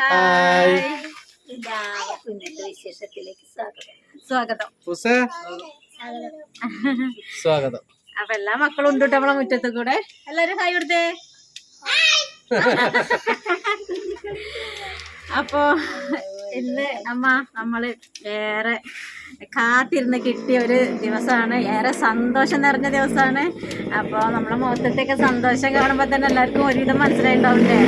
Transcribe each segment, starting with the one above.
Hi വിശേഷത്തിലേക്ക് സ്വാഗതം. സ്വാഗതം. അപ്പൊ എല്ലാ മക്കളും ഉണ്ട് നമ്മളെ മുറ്റത്ത് കൂടെ എല്ലാരും ഹായ് കൊടുത്തേ. അപ്പോ ഇന്ന് അമ്മ നമ്മൾ ഏറെ കാത്തിരുന്ന് കിട്ടിയ ഒരു ദിവസമാണ്. ഏറെ സന്തോഷം നിറഞ്ഞ ദിവസമാണ്. അപ്പോൾ നമ്മളെ മുഖത്തൊക്കെ സന്തോഷം കാണുമ്പോൾ തന്നെ എല്ലാവർക്കും ഒരുവിധം മനസ്സിലായിണ്ടാവില്ലേ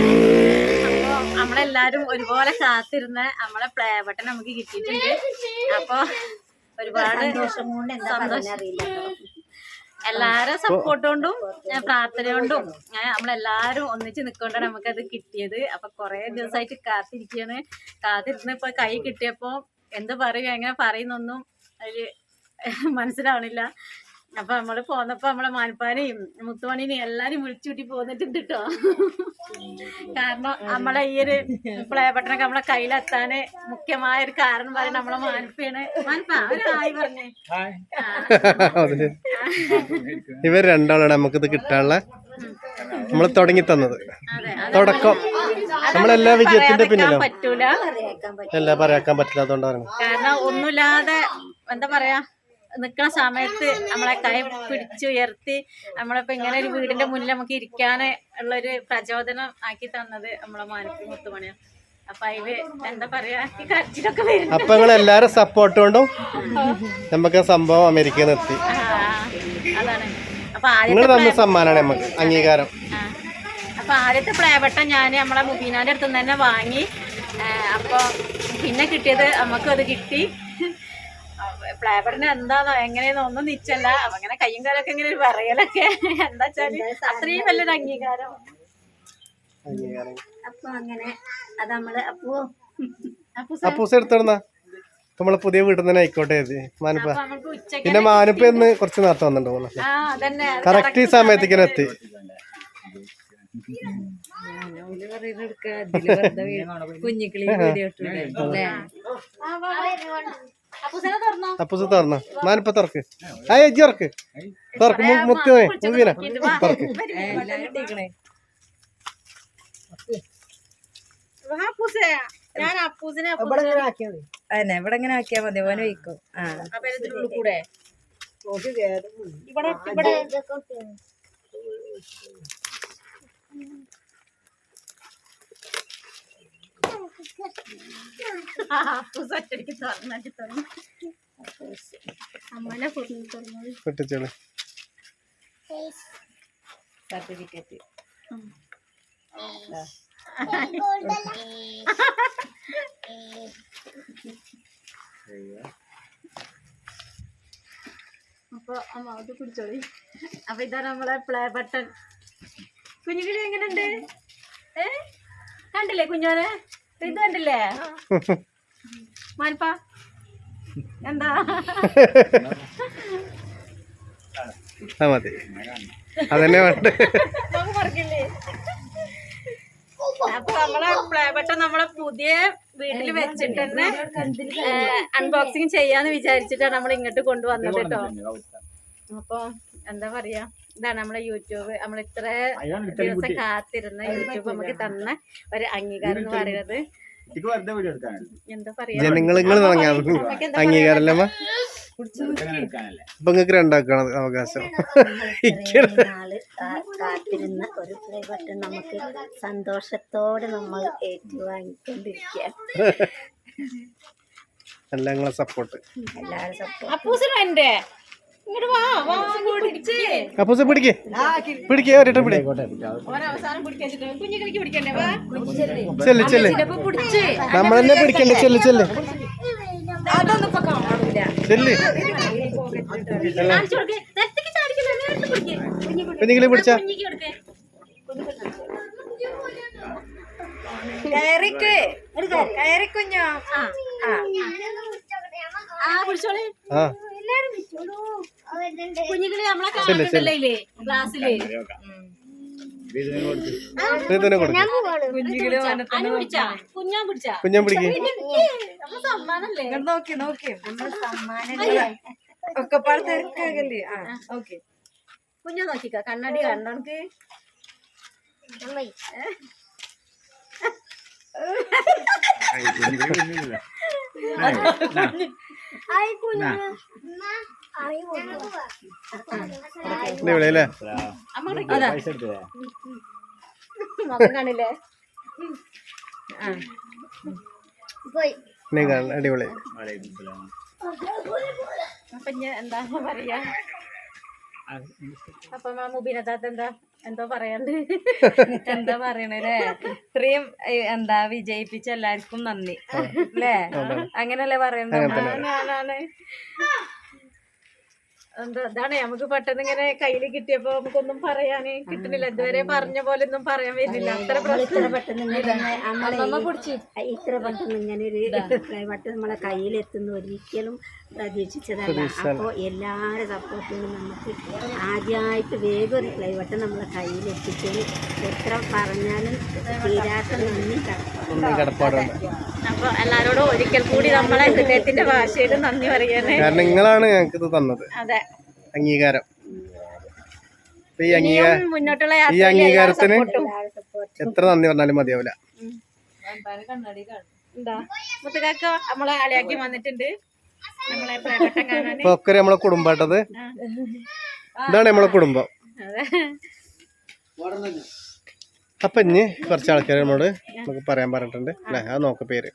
നമ്മളെല്ലാരും ഒരുപോലെ കാത്തിരുന്ന നമ്മളെ പ്ലേ ബട്ടൺ നമുക്ക് കിട്ടിയിട്ടുണ്ട്. അപ്പൊ ഒരുപാട് എല്ലാരും സപ്പോർട്ട് കൊണ്ടും പ്രാർത്ഥന കൊണ്ടും ഏ, നമ്മളെല്ലാരും ഒന്നിച്ച് നിൽക്കൊണ്ടാണ് നമുക്കത് കിട്ടിയത്. അപ്പൊ കൊറേ ദിവസമായിട്ട് കാത്തിരിക്കാണ് കാത്തിരുന്ന് ഇപ്പൊ കൈ കിട്ടിയപ്പോ എന്ത് പറയുക എങ്ങനെ പറയുന്നൊന്നും അതിൽ മനസ്സിലാവണില്ല. അപ്പൊ നമ്മൾ പോന്നപ്പോ നമ്മളെ മാനപ്പാനെയും മുത്തുമണിനെയും എല്ലാരും വിളിച്ചുകൂട്ടി പോന്നിട്ടുണ്ട് കേട്ടോ കാരണം നമ്മളെ ഈ ഒരു പ്ലേ ബട്ടണൊക്കെ നമ്മളെ കയ്യിലെത്താന് മുഖ്യമായ ഒരു കാരണം പറയുന്നത് നമ്മളെ മാനപ്പയാണ് മാനപ്പ ഒരു ഹായ് പറഞ്ഞേ. ഇവർ രണ്ടാളാണ് നമുക്കിത് കിട്ടാനുള്ള. നമ്മൾ തുടങ്ങി തന്നത്. അതെ തുടക്കം. നമ്മളെല്ലാ വിജയത്തിന്റെ പിന്നിലും പറ്റൂല. എല്ലാം പറയാക്കാൻ പറ്റില്ല അതുകൊണ്ടാണ് കാരണം ഒന്നുമില്ലാതെ എന്താ പറയാ നിക്കണ സമയത്ത് നമ്മളെ കൈ പിടിച്ചുയർത്തി നമ്മളിപ്പോ ഇങ്ങനെ ഒരു വീടിന്റെ മുന്നിൽ നമുക്ക് ഇരിക്കാൻ ഉള്ളൊരു പ്രചോദനം ആക്കി തന്നത് നമ്മളെ മാനപ്പി മുത്തുമണിയാണ് അപ്പൊ നിങ്ങൾ എല്ലാരും സപ്പോർട്ട് കൊണ്ടും നമുക്ക് സംഭവം അമേരിക്കയിൽ നിന്ന് എത്തി. നിങ്ങൾ ആദ്യത്തെ തന്ന സമ്മാനമാണ് നമുക്ക് അംഗീകാരം. അപ്പൊ ആദ്യത്തെ പ്ലേബട്ടൺ ഞാൻ നമ്മളെ മുബീനാന്റെ അടുത്ത് തന്നെ വാങ്ങി. അപ്പൊ പിന്നെ കിട്ടിയത് നമുക്കത് അത് കിട്ടി. പ്ലേബറിന് എന്താണോ എങ്ങനെയെന്നോ ഒന്നും നിച്ചല്ല. അങ്ങനെ കയ്യും കാലൊക്കെ ഇങ്ങനെ ഒരു പറയലൊക്കെ എന്താ വെച്ചാൽ അത്രയും വലിയൊരു അംഗീകാരം. അപ്പൊ അങ്ങനെ അത് നമ്മൾ അപ്പോ അപ്പൊ അപ്പൂസ് എടുത്തോടുന്ന നമ്മളെ പുതിയ വീട്ടിൽ നിന്ന് തന്നെ ആയിക്കോട്ടെ ഇത്. മാനുപ്പ പിന്നെ മാനുപ്പ എന്ന് കുറച്ച് നേരത്തെ വന്നിട്ടുണ്ടോ? കറക്റ്റ് ഈ സമയത്തേക്ക് എത്തി. കുഞ്ഞിക്കിളി വീഡിയോ തുറന്നോ അപ്പൂസ് തുറന്ന? മാനുപ്പ തുറക്ക്. ആ എജ്ജി തുറക്ക്. തുറക്ക് മു- മുത്ത് പോയി. മുബീന തുറക്ക്. വാ. അപ്പൂസേ. ഞാൻ അപ്പൂസിനെ അതന്നെ ഇവിടെ ഇങ്ങനെ ആക്കിയാ മതി? ഓന് വയ്ക്കും. ആ. കൂടെ. ഇവിടെ ഇവിടെ അപ്പൂസ് ഒറ്റയ്ക്ക് തുറന്നു തുറന്നു അമ്മനെ തുറന്നു തുറന്നത് പൊട്ടിച്ചോളൂ. സർട്ടിഫിക്കറ്റ്. അപ്പൊ അമ്മ അത് പിടിച്ചോളി അപ്പൊ ഇതാണ് നമ്മളെ പ്ലേ ബട്ടൺ കുഞ്ഞുകിളി എങ്ങനെയുണ്ട് ഏ? കണ്ടില്ലേ കുഞ്ഞോനെ ഇത് കണ്ടില്ലേ? മാൽപ്പ എന്താ? മതി. അതന്നെ വേണ്ട അപ്പൊ നമ്മളെ പുതിയ വീട്ടിൽ വെച്ചിട്ട് തന്നെ അൺബോക്സിങ് ചെയ്യാന്ന് വിചാരിച്ചിട്ടാണ് നമ്മൾ ഇങ്ങോട്ട് കൊണ്ടുവന്നത് കേട്ടോ. അപ്പൊ എന്താ പറയാ? ഇതാണ് നമ്മുടെ യൂട്യൂബ്. നമ്മൾ ഇത്ര ദിവസം കാത്തിരുന്ന യൂട്യൂബ് നമുക്ക് തന്ന ഒരു അംഗീകാരം എന്ന് പറയുന്നത്. എന്താ പറയാ? ജനങ്ങൾ നിങ്ങൾ അംഗീകാരല്ലമ്മ അപ്പൊ നിങ്ങക്ക് രണ്ടാക്കണം അവകാശം. കാത്തിരുന്ന ഒരു പ്ലേ ബട്ടൺ നമുക്ക് സന്തോഷത്തോടെ നമ്മൾ ഏറ്റുവാങ്ങിക്കൊണ്ടിരിക്കുകയാണ് എല്ലാ നിങ്ങളെ സപ്പോർട്ട് എല്ലാവരും സപ്പോർട്ട് അപ്പൂസ പിടിക്കേ പിടിക്കേ. ഒരേട്ടം പിടി. ചെല്ല്. ചെല്ല് നമ്മൾ തന്നെ പിടിക്കണ്ടേ? ചെല്ല് ചെല്ല്. ചെല്ല്. കുഞ്ഞുങ്ങളെ പിടിച്ചാ. കയറിക്ക്. കയറി കുഞ്ഞോ. ആ. ആ പിടിച്ചോളി. ആ. കുഞ്ഞുങ്ങളി നമ്മളെ കാണുന്നുണ്ടല്ലേ ഇല്ലേ? ക്ലാസ്സിൽ. കുഞ്ഞാൻ പിടിക്കേ. നോക്കി നോക്കി. ഒക്കെ പാട് ആ ഓക്കെ. കുഞ്ഞാ നോക്കിക്ക. കണ്ണാടി കണ്ണോണക്ക് അടിപൊളി അടിപൊളി. അപ്പൊ ഞാൻ എന്താ പറയാ? അപ്പൊ മുബീനത്താത്ത എന്താ എന്തോ പറയാണ്ട്. എന്താ പറയണല്ലേ ഇത്രയും എന്താ വിജയിപ്പിച്ച എല്ലാവർക്കും നന്ദി. അല്ലേ അങ്ങനല്ലേ പറയണ്ട? ഞാനാണ് എന്താ ഇതാണ് നമുക്ക് പെട്ടെന്ന് ഇങ്ങനെ കയ്യിൽ കിട്ടിയപ്പോ നമുക്കൊന്നും പറയാന് കിട്ടുന്നില്ല. ഇതുവരെ പറഞ്ഞ പോലെ ഒന്നും പറയാൻ വരുന്നില്ല. അത്ര പ്രശ്നം. ഇത്ര പെട്ടെന്ന് ഇത്ര പെട്ടെന്ന് ഇങ്ങനെ ഒരു ഫ്ലൈവട്ട് നമ്മളെ കയ്യിലെത്തുന്ന ഒരിക്കലും പ്രതീക്ഷിച്ചതല്ല അപ്പോൾ എല്ലാവരുടെ സപ്പോർട്ടിനും നമുക്ക് ആദ്യമായിട്ട് വേഗം ഒരു ഫ്ലൈവട്ട് നമ്മളെ കയ്യിലെത്തിച്ചതിന് എത്ര പറഞ്ഞാലും തീരാത്ത നന്ദി ഒന്നും കിടപ്പാടുണ്ട്. ഒരിക്കൽ കൂടി നമ്മളെ ഹൃദയത്തിന്റെ ഭാഷയിൽ നന്ദി പറയണേ. കാരണം നിങ്ങളാണ് ഞങ്ങൾക്ക് ഇത് തന്നത്. അതെ. അംഗീകാരം. ഈ അംഗീകാരം ഈ അംഗീകാരത്തിന് എത്ര നന്ദി പറഞ്ഞാലും മതിയാവില്ല. മുത്തുകാക്ക നമ്മളെ അളിയാക്കി വന്നിട്ടുണ്ട്. ഒക്കെ നമ്മളെ കുടുംബാട്ടത്. ഇതാണ് നമ്മളെ കുടുംബം. അതെ. അപ്പൊ ഇനി കുറച്ച് ആൾക്കാർ നമ്മോട് നമുക്ക് പറയാൻ പറഞ്ഞിട്ടുണ്ട്. അല്ലെ? അത് നോക്ക പേര്.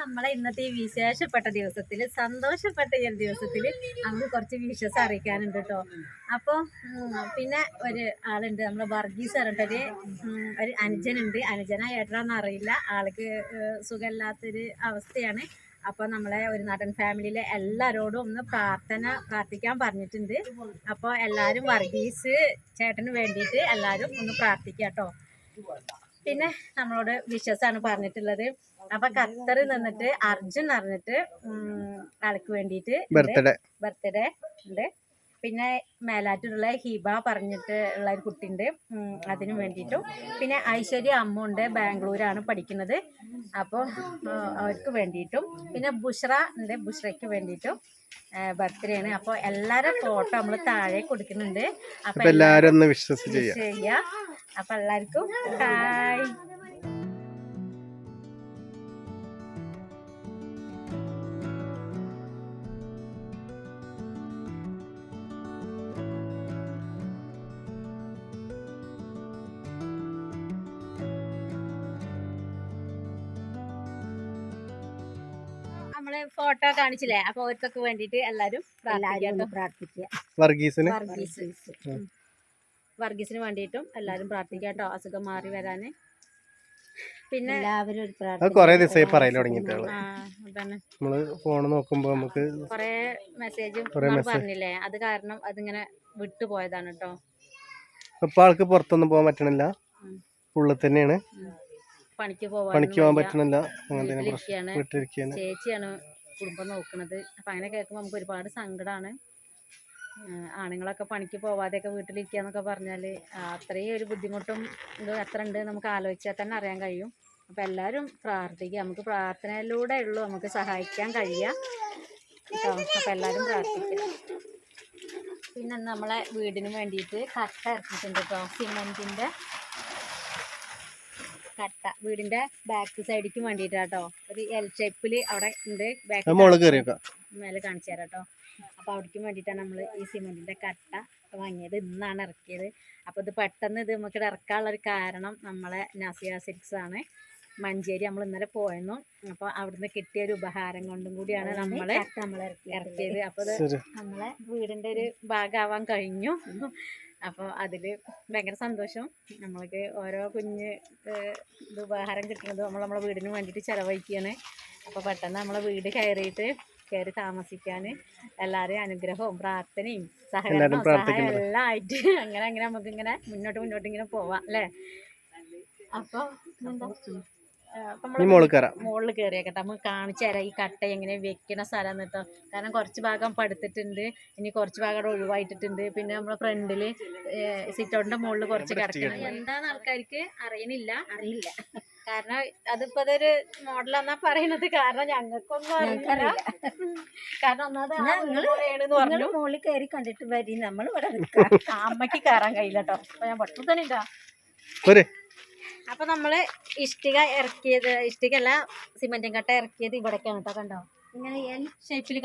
നമ്മളെ ഇന്നത്തെ ഈ വിശേഷപ്പെട്ട ദിവസത്തിൽ സന്തോഷപ്പെട്ട ഈ ഒരു ദിവസത്തിൽ നമുക്ക് കുറച്ച് വിശ്വസം അറിയിക്കാനുണ്ട് കേട്ടോ അപ്പൊ പിന്നെ ഒരു ആളുണ്ട് നമ്മളെ വർഗീസ് പറഞ്ഞിട്ടൊരു ഒരു അനുജനുണ്ട്. അനുജന ഏട്ടനാന്ന് അറിയില്ല. ആൾക്ക് സുഖമില്ലാത്തൊരു അവസ്ഥയാണ്. അപ്പൊ നമ്മളെ ഒരു നാടൻ ഫാമിലിയിലെ എല്ലാരോടും ഒന്ന് പ്രാർത്ഥന പ്രാർത്ഥിക്കാൻ പറഞ്ഞിട്ടുണ്ട്. അപ്പോൾ എല്ലാവരും വർഗീസ് ചേട്ടന് വേണ്ടിയിട്ട് എല്ലാവരും ഒന്ന് പ്രാർത്ഥിക്കുക കേട്ടോ പിന്നെ നമ്മളോട് വിശ്വസാണ് പറഞ്ഞിട്ടുള്ളത്. അപ്പൊ ഖത്തറിൽ നിന്നിട്ട് അർജുൻ അറിഞ്ഞിട്ട് ആൾക്ക് വേണ്ടിയിട്ട് ബർത്ത്ഡേ ബർത്ത്ഡേ ഉണ്ട്. പിന്നെ മേലാറ്റൂരുള്ള ഹിബ പറഞ്ഞിട്ട് ഉള്ള ഒരു കുട്ടിയുണ്ട് അതിനു വേണ്ടിയിട്ടും. പിന്നെ ഐശ്വര്യ അമ്മ ഉണ്ട് ബാംഗ്ലൂരാണ് പഠിക്കുന്നത്. അപ്പോൾ അവർക്ക് വേണ്ടിയിട്ടും. പിന്നെ ബുഷ്ര ഉണ്ട് ബുഷ്രയ്ക്ക് വേണ്ടിയിട്ടും ബർത്ത്ഡേ ആണ് അപ്പോൾ എല്ലാവരുടെ ഫോട്ടോ നമ്മൾ താഴെ കൊടുക്കുന്നുണ്ട്. അപ്പൊ അപ്പോൾ എല്ലാവരും ചെയ്യാം. ചെയ്യാ. എല്ലാവർക്കും ഹായ്. ഫോട്ടോ കാണിച്ചില്ലേ? അപ്പൊ അവർക്കൊക്കെ വേണ്ടിട്ട് എല്ലാരും പ്രാർത്ഥിക്കുക വർഗീസിന്? വർഗീസ് വർഗീസിന് വേണ്ടിയിട്ടും എല്ലാരും പ്രാർത്ഥിക്കാം കേട്ടോ. അസുഖം മാറി വരാന്. പിന്നെ എല്ലാവരും ഒരു അത് പ്രാർത്ഥന ദിവസമായി നമ്മൾ ഫോൺ നോക്കുമ്പോ നമുക്ക് കൊറേ മെസ്സേജും പറഞ്ഞില്ലേ? അത് കാരണം അതിങ്ങനെ വിട്ടുപോയതാണ് കേട്ടോ. ഇപ്പൊ ആൾക്ക് പുറത്തൊന്നും പോകാൻ പറ്റണില്ല. ഉള്ളിൽ തന്നെയാണ്. പണിക്ക് പോവാൻ പണിക്ക് പോകാൻ പറ്റണില്ല. അങ്ങനെ ചേച്ചിയാണ് കുടുംബം നോക്കുന്നത്. അപ്പൊ അങ്ങനെ കേൾക്കുമ്പോൾ നമുക്ക് ഒരുപാട് സങ്കടമാണ് ആണുങ്ങളൊക്കെ പണിക്ക് പോവാതെയൊക്കെ വീട്ടിലിരിക്കുക പറഞ്ഞാൽ പറഞ്ഞാൽ അത്രയും ഒരു ബുദ്ധിമുട്ടും ഇത് എത്ര ഉണ്ട് നമുക്ക് ആലോചിച്ചാൽ തന്നെ അറിയാൻ കഴിയും. അപ്പൊ എല്ലാവരും പ്രാർത്ഥിക്കുക. നമുക്ക് പ്രാർത്ഥനയിലൂടെ ഉള്ളൂ നമുക്ക് സഹായിക്കാൻ കഴിയുക. കേട്ടോ? അപ്പൊ എല്ലാവരും പ്രാർത്ഥിക്കുക. പിന്നെ നമ്മളെ വീടിന് വേണ്ടിയിട്ട് കട്ട ഇറക്കിയിട്ടുണ്ട് കേട്ടോ. സിമെന്റിന്റെ കട്ട വീടിന്റെ ബാക്ക് സൈഡിക്ക് വേണ്ടിട്ടാട്ടോ ഒരു എൽ ഷേപ്പിൽ അവിടെ ഉണ്ട്. ബാക്ക് മേലെ കാണിച്ചു തരാം കേട്ടോ. അപ്പോൾ അവിടേക്ക് വേണ്ടിട്ടാണ് നമ്മൾ ഈ സിമെന്റിന്റെ കട്ട വാങ്ങിയത്. ഇന്നാണ് ഇറക്കിയത്. അപ്പൊ ഇത് പെട്ടെന്ന് ഇത് നമുക്ക് ഇറക്കാനുള്ള ഒരു കാരണം നമ്മളെ നസിയ സിൽക്സ് ആണ്. മഞ്ചേരി നമ്മൾ ഇന്നലെ പോയെന്നു അപ്പൊ അവിടുന്ന് കിട്ടിയ ഒരു ഉപഹാരം കൊണ്ടും കൂടിയാണ് നമ്മളെ നമ്മൾ ഇറക്കിയത്. അപ്പൊ നമ്മളെ വീടിന്റെ ഒരു ഭാഗമാവാൻ കഴിഞ്ഞു. അപ്പോൾ അതിൽ ഭയങ്കര സന്തോഷം. നമ്മൾക്ക് ഓരോ കുഞ്ഞ് ഇത് ഉപഹാരം കിട്ടുന്നത് നമ്മൾ നമ്മളെ വീടിന് വേണ്ടിയിട്ട് ചിലവഴിക്കുകയാണ് അപ്പോൾ പെട്ടെന്ന് നമ്മളെ വീട് കയറിയിട്ട് കയറി താമസിക്കാൻ എല്ലാവരെയും അനുഗ്രഹവും പ്രാർത്ഥനയും സഹകരണവും സഹായം. എല്ലാം ആയിട്ട് അങ്ങനെ അങ്ങനെ നമുക്കിങ്ങനെ മുന്നോട്ട് മുന്നോട്ട് ഇങ്ങനെ പോവാം അല്ലേ? അപ്പോൾ എന്താ? കയറാം. മുകളിൽ കയറിയേക്കട്ടെ. നമുക്ക് കാണിച്ചു തരാം ഈ കട്ട എങ്ങനെ വെക്കണ സ്ഥലം കേട്ടോ കാരണം കുറച്ച് ഭാഗം പടുത്തിട്ടുണ്ട്. ഇനി കുറച്ച് ഭാഗം അവിടെ ഒഴിവായിട്ടിട്ടുണ്ട്. പിന്നെ നമ്മളെ ഫ്രണ്ടിൽ സിറ്റൗട്ടിന്റെ മുകളിൽ കുറച്ച് കിടക്കണം. എന്താന്ന് ആൾക്കാർക്ക് അറിയണില്ല. അറിയില്ല. കാരണം അതിപ്പോ അതൊരു മോഡലാന്നാ പറയണത്. കാരണം ഞങ്ങൾക്കൊന്നും അറിയില്ല. കാരണം ഒന്നാമത് പറഞ്ഞു. മുകളിൽ കയറി കണ്ടിട്ട് വരി. നമ്മൾ ഇവിടെ അമ്മയ്ക്ക് കയറാൻ കഴിയില്ല കേട്ടോ അപ്പൊ ഞാൻ പെട്ടെന്ന് തന്നെ അപ്പൊ നമ്മൾ ഇഷ്ടിക ഇറക്കിയത് ഇഷ്ടിക അല്ല സിമെന്റും കട്ട ഇറക്കിയത് ഇവിടേക്കാണ് കേട്ടോ കണ്ടോ? ഇങ്ങനെ എൽ ഷേപ്പിൽ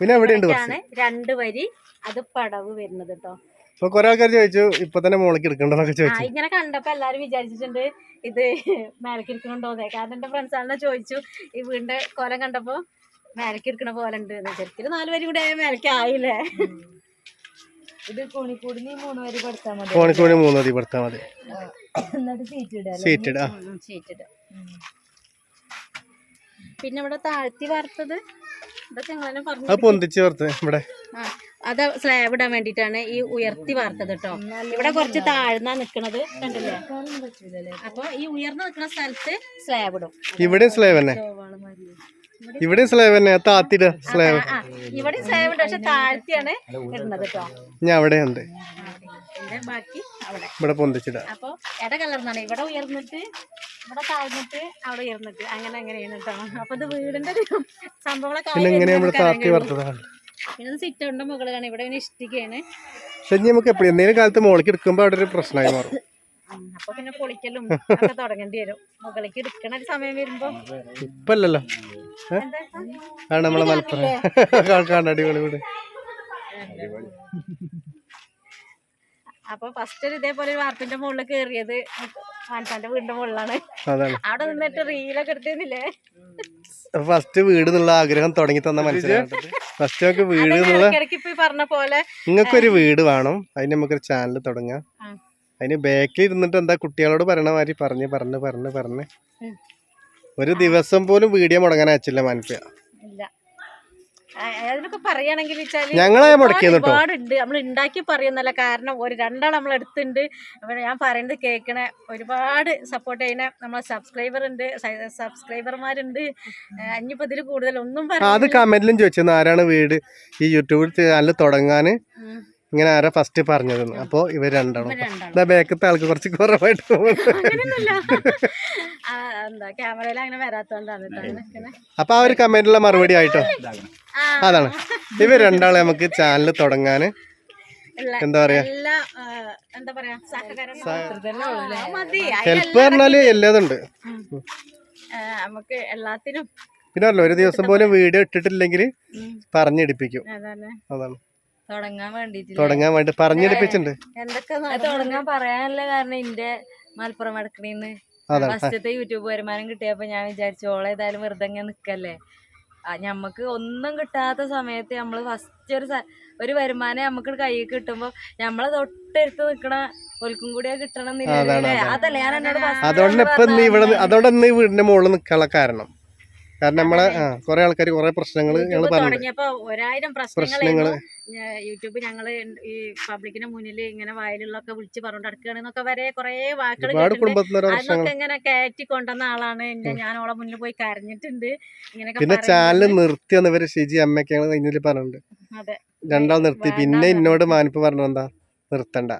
പിന്നെ ആണ് രണ്ട് വരി അത് പടവ് വരുന്നത് കേട്ടോ അപ്പൊ കുറെ ആൾക്കാർ ചോദിച്ചു ഇപ്പൊ തന്നെ മോളക്ക് എടുക്കണ്ടോന്നൊക്കെ ചോദിച്ചു. ഇങ്ങനെ കണ്ടപ്പോ എല്ലാരും വിചാരിച്ചിട്ടുണ്ട് ഇത് മേലക്ക് ഇരിക്കണുണ്ടോന്നേ കാരണം എന്റെ ഫ്രണ്ട്സ് ആണെന്ന് ചോദിച്ചു ഈ വീടിന്റെ കൊലം കണ്ടപ്പോ മേലക്ക് എടുക്കണ പോലെ ഉണ്ട് ശരിക്കും നാല് വരി കൂടെ ആയ മേലക്ക് ആയില്ലേ? ഇത് കോണിക്കൂടി നീ മൂന്ന് വരി കൊടുത്താൽ മതി. കോണിക്കോണി മൂന്ന് വരി പെടുത്താൽ മതി. എന്നിട്ട് സീറ്റ് ഇടാം സീറ്റഡ് ആ ഷീറ്റിട്ട് പിന്നെ ഇവിടെ താഴ്ത്തി വാർത്തത് അത് പൊന്തിച്ച് പുറത്ത് ഇവിടെ. ആ, അത് സ്ലാബ് ഇടാൻ വേണ്ടിട്ടാണ് ഈ ഉയർത്തി വാർത്തത് കേട്ടോ. ഇവിടെ കുറച്ച് താഴ്ന്ന നിക്കണത് കണ്ടില്ലേ? അപ്പൊ ഈ ഉയർന്നു നിൽക്കുന്ന സ്ഥലത്ത് സ്ലാബ് ഇടും. ഇവിടെ സ്ലാബ് തന്നെ. ഇവിടെയും സ്ലേവ് തന്നെ താത്തിട സ്ലേവ് ഇവിടെ സ്ലേവ് ഉണ്ട് പക്ഷെ താഴ്ത്തിയാണ് ഇടുന്നത് കേട്ടോ ഞാൻ അവിടെ ഉണ്ട്. ബാക്കി അവിടെ. ഇവിടെ പൊന്തിച്ചിട. അപ്പൊ ഇട കലർന്നാണ്. ഇവിടെ ഉയർന്നിട്ട് ഇവിടെ താഴ്ന്നിട്ട് അവിടെ ഉയർന്നിട്ട്. അങ്ങനെ അങ്ങനെയാണ് കേട്ടോ അപ്പൊ ഇത് വീടിന്റെ ഒരു സംഭവങ്ങളൊക്കെ പിന്നെ എങ്ങനെ നമ്മൾ നമുക്ക് താത്തി അറിയാൻ വറുത്തതാണ് കഴിയും. പിന്നെ സിറ്റ് മുകളിലാണ്. ഇവിടെ ഇഷ്ടികയാണ്. പക്ഷെ നമുക്ക് എപ്പോഴും എന്തെങ്കിലും കാലത്ത് മോളിക്ക് എടുക്കുമ്പോ അവിടെ ഒരു പ്രശ്നമായി മാറും. അപ്പൊ പിന്നെ പൊളിക്കലും ഒക്കെ തുടങ്ങേണ്ടി വരും. മുകളിലേക്ക് എടുക്കണ ഒരു സമയം വരുമ്പോ. ഇപ്പല്ലല്ലോ. ഏ? ആണ് നമ്മളെ മലപ്പുറം. കാണാൻ അടിപൊളി കൂടെ. അപ്പൊ ഫസ്റ്റ് ഒരു ഇതേപോലെ ഒരു വാർപ്പിന്റെ മുകളിൽ കേറിയത് മനസ്സാന്റെ വീടിന്റെ മുകളിലാണ് അതാണ്. അവിടെ നിന്നിട്ട് റീലൊക്കെ എടുത്തിരുന്നില്ലേ ഫസ്റ്റ് വീട് എന്നുള്ള ആഗ്രഹം തുടങ്ങി തന്ന മനസ്സിലായിട്ട് ഫസ്റ്റ് നമുക്ക് വീട് എന്നുള്ള പറഞ്ഞ പോലെ നിങ്ങൾക്കൊരു വീട് വേണം. അതിന് നമുക്കൊരു ചാനൽ തുടങ്ങാം. ആ. അതിന് ബാക്കിൽ ഇരുന്നിട്ട് എന്താ കുട്ടികളോട് പറയണ മാതിരി പറഞ്ഞ് പറഞ്ഞ് പറഞ്ഞ് പറഞ്ഞ്. ഒരു ദിവസം പോലും വീഡിയോ മുടങ്ങാൻ അയച്ചില്ല ആ, അതിനൊക്കെ പറയുകയാണെങ്കിൽ ഞങ്ങളെ ഒരുപാടുണ്ട്. നമ്മൾ ഉണ്ടാക്കി പറയുന്നല്ല കാരണം ഒരു രണ്ടാൾ നമ്മൾ എടുത്തുണ്ട് ഞാൻ പറയുന്നത് കേൾക്കണ ഒരുപാട് സപ്പോർട്ട് ചെയ്യുന്ന നമ്മളെ സബ്സ്ക്രൈബർ ഉണ്ട്. സബ്സ്ക്രൈബർമാരുണ്ട് അഞ്ഞിപ്പോ ഇതിൽ കൂടുതൽ ഒന്നും പറഞ്ഞു അത് കമന്റിലും ചോദിച്ചിരുന്നു ആരാണ് വീട്? ഈ യൂട്യൂബ് ചാനൽ തുടങ്ങാൻ ഉം. ഇങ്ങനെ ആരാ ഫസ്റ്റ് പറഞ്ഞത് അപ്പോൾ ഇവർ രണ്ടാണ്. ഇതാ ബാക്കത്തെ ആൾക്ക് കുറച്ച് കുറവായിട്ട് അപ്പൊ ആ ഒരു കമന്റിലുള്ള മറുപടി ആയിട്ടോ? അതാണ്. ഇവർ രണ്ടാളെ നമുക്ക് ചാനൽ തുടങ്ങാൻ എന്താ പറയാ? ഹെൽപ്പ് പറഞ്ഞാൽ എല്ലാതുണ്ട്. നമുക്ക് എല്ലാത്തിനും പിന്നെ ഒരു ദിവസം പോലും വീഡിയോ ഇട്ടിട്ടില്ലെങ്കിൽ പറഞ്ഞെടുപ്പിക്കും. അതാണ്. തുടങ്ങാൻ വേണ്ടിട്ട് തുടങ്ങാൻ വേണ്ടി പറഞ്ഞെടുപ്പിച്ചിട്ടുണ്ട്. എന്തൊക്കെ തുടങ്ങാൻ പറയാനല്ല കാരണം എന്റെ മലപ്പുറം അടക്കണീന്ന് ഫസ്റ്റത്തെ യൂട്യൂബ് വരുമാനം കിട്ടിയപ്പോ ഞാൻ വിചാരിച്ചു ഓളെ ഏതായാലും വെറുതെ ഇങ്ങനെ നിക്കല്ലേ? ഞമ്മക്ക് ഒന്നും കിട്ടാത്ത സമയത്ത് നമ്മൾ ഫസ്റ്റ് ഒരു ഒരു വരുമാനം നമുക്ക് കയ്യിൽ കിട്ടുമ്പോ നമ്മളെ തൊട്ടടുത്ത് നിക്കണ ഒൽക്കും കൂടിയാ കിട്ടണം അതല്ല ഞാൻ എന്നോട് അതുകൊണ്ട് ഇപ്പൊ ഇവിടെ അതുകൊണ്ട് വീടിന്റെ മുകളിൽ നിൽക്കാനുള്ള കാരണം. കാരണം നമ്മളെ കുറെ ആൾക്കാർ കുറെ പ്രശ്നങ്ങൾ ഞങ്ങൾ തുടങ്ങിയപ്പോ ഒരായിരം പ്രശ്നങ്ങൾ യൂട്യൂബ് ഞങ്ങൾ ഈ പബ്ലിക്കിന്റെ മുന്നിൽ ഇങ്ങനെ വയലുള്ളൊക്കെ വിളിച്ച് പറഞ്ഞുകൊണ്ട് വരെ കുറെ വാക്കുകൾ അതൊക്കെ ഇങ്ങനെ കയറ്റി കൊണ്ടുവന്ന ആളാണ് ഞാൻ ഓളെ മുന്നിൽ പോയി കരഞ്ഞിട്ടുണ്ട്. പിന്നെ. ചാനൽ നിർത്തി ഇവർ ഷിജി അമ്മയ്ക്ക് പറഞ്ഞിട്ടുണ്ട്. രണ്ടാൾ നിർത്തി. പിന്നെ ഇന്നോട് എന്നോട് മാനിപ്പ് പറഞ്ഞു എന്താ നിർത്തണ്ട.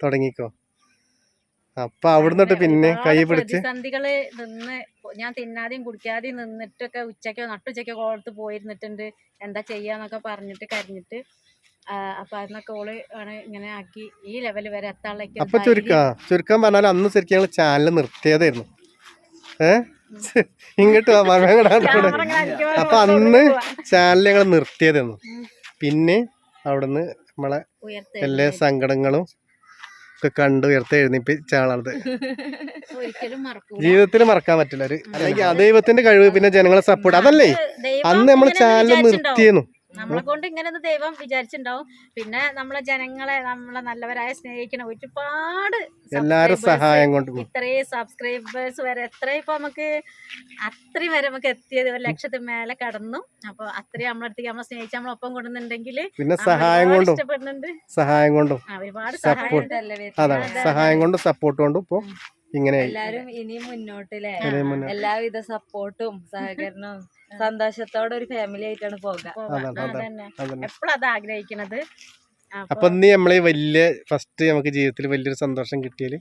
തുടങ്ങിക്കോ. അപ്പൊ അവിടുന്നിട്ട് പിന്നെ കൈ പിടിച്ച്? സന്ധികൾ നിന്ന് ഞാൻ തിന്നാതെയും കുടിക്കാതെയും നിന്നിട്ടൊക്കെ ഉച്ചക്കോ നട്ടുച്ചക്കോ കോളത്ത് പോയിരുന്നിട്ടുണ്ട്. എന്താ ചെയ്യാന്നൊക്കെ പറഞ്ഞിട്ട് കരഞ്ഞിട്ട്. അപ്പൊ അതിനൊക്കെ ഓൾ ആണ് ഇങ്ങനെ ആക്കി ഈ ലെവൽ വരെ എത്താനുള്ള അപ്പൊ ചുരുക്ക ചുരുക്കം പറഞ്ഞാൽ അന്ന് ശരിക്കും ഞങ്ങൾ ചാനൽ നിർത്തിയതായിരുന്നു. ഏ? ഇങ്ങോട്ട് അപ്പൊ അന്ന് ചാനൽ ഞങ്ങൾ നിർത്തിയതായിരുന്നു. പിന്നെ അവിടുന്ന് നമ്മളെ എല്ലാ സങ്കടങ്ങളും ഒക്കെ കണ്ട് ഉയർത്തി എഴുന്നേപ്പിച്ച ആളാണത് ജീവിതത്തിൽ മറക്കാൻ പറ്റില്ല ഒരു അല്ലെങ്കിൽ ആ ദൈവത്തിന്റെ കഴിവ് പിന്നെ ജനങ്ങളെ സപ്പോർട്ട് അതല്ലേ? അന്ന് നമ്മൾ ചാനൽ. നിർത്തിയെന്നു നമ്മളെ കൊണ്ട് ഇങ്ങനെ ഒന്ന് ദൈവം വിചാരിച്ചിട്ടുണ്ടാവും. പിന്നെ നമ്മളെ ജനങ്ങളെ നമ്മളെ നല്ലവരായ സ്നേഹിക്കണ ഒരുപാട് എല്ലാരും subscribers, സഹായം കൊണ്ട് ഇത്രയും സബ്സ്ക്രൈബേഴ്സ് വരെ എത്രയും ഇപ്പൊ നമുക്ക് അത്രയും വരെ നമുക്ക് എത്തിയത് ഒരു ലക്ഷത്തിന് മേലെ കടന്നു. അപ്പൊ അത്രയും നമ്മളെ അടുത്തേക്ക് നമ്മളെ സ്നേഹിച്ച് നമ്മളൊപ്പം കൊണ്ടുന്നുണ്ടെങ്കിൽ പിന്നെ സഹായം കൊണ്ടും സഹായം കൊണ്ടും ആ, ഒരുപാട്. സഹായം. സഹായം കൊണ്ടും സപ്പോർട്ട് കൊണ്ടും ഇപ്പൊ ഇങ്ങനെ എല്ലാരും ഇനിയും മുന്നോട്ടില്ലേ ഇനി മുന്നോട്ട്. എല്ലാവിധ സപ്പോർട്ടും സഹകരണവും സന്തോഷത്തോടെ ഒരു ഫാമിലി ആയിട്ടാണ് പോകാം അതാണ്, അതാണ്. അതന്നെ. അതന്നെ. എപ്പോഴും അത് ആഗ്രഹിക്കണത്? അപ്പൊ ഇന്ന് നമ്മളെ വലിയ ഫസ്റ്റ് നമുക്ക് ജീവിതത്തിൽ വലിയൊരു സന്തോഷം കിട്ടിയാൽ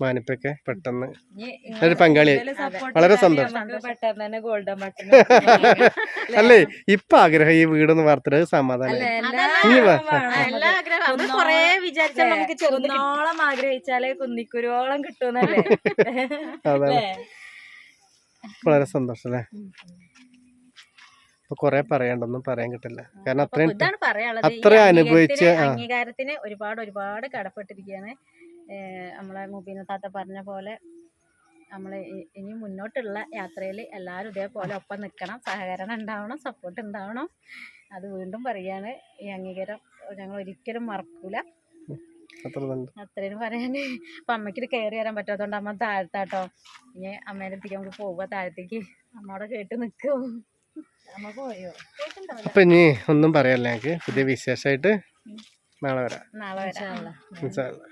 മാനിപ്പൊക്കെ പെട്ടെന്ന് ഒരു പങ്കാളിയായി. വളരെ സന്തോഷം. അല്ലേ? ഇപ്പൊ ആഗ്രഹം ഈ വീട് വീടൊന്ന് വാർത്തത് സമാധാനം കുന്നോളം ആഗ്രഹിച്ചാലേ കുന്നിക്കുരുവോളം കിട്ടുന്നല്ലേ അതാണ്. വളരെ സന്തോഷം അല്ലേ? ഇപ്പൊ കുറെ പറയണ്ടൊന്നും പറയാൻ കിട്ടില്ല. കാരണം അത്രയും അത്ര പറയാനുള്ളത്. ഈ അത്രയും അനുഭവിച്ച് അംഗീകാരത്തിന് ആ. അംഗീകാരത്തിന് ഒരുപാട് ഒരുപാട് കടപ്പെട്ടിരിക്കുകയാണ്. ഏഹ് നമ്മളെ മുബീന താത്ത പറഞ്ഞ പോലെ നമ്മൾ ഇനി മുന്നോട്ടുള്ള യാത്രയിൽ എല്ലാവരും ഇതേപോലെ ഒപ്പം നിൽക്കണം സഹകരണം ഉണ്ടാവണം സപ്പോർട്ട് ഉണ്ടാവണം. അത് വീണ്ടും പറയാണ്. ഈ അംഗീകാരം ഞങ്ങൾ ഒരിക്കലും മറക്കൂല. അത്ര അത്രയും പറയാൻ അപ്പം അമ്മയ്ക്ക് കയറി വരാൻ പറ്റാത്തതുകൊണ്ട് അമ്മ താഴ്ത്താട്ടോ. ഇനി അമ്മേനെ അടുത്തേക്ക് നമുക്ക് പോവുക. താഴത്തേക്ക് അമ്മോടെ കേട്ട് നിൽക്കും. അപ്പൊ ഇനി ഒന്നും പറയാല്ല ഞങ്ങൾക്ക് പുതിയ വിശേഷമായിട്ട് നാളെ വരാം. നാളെ വരാം.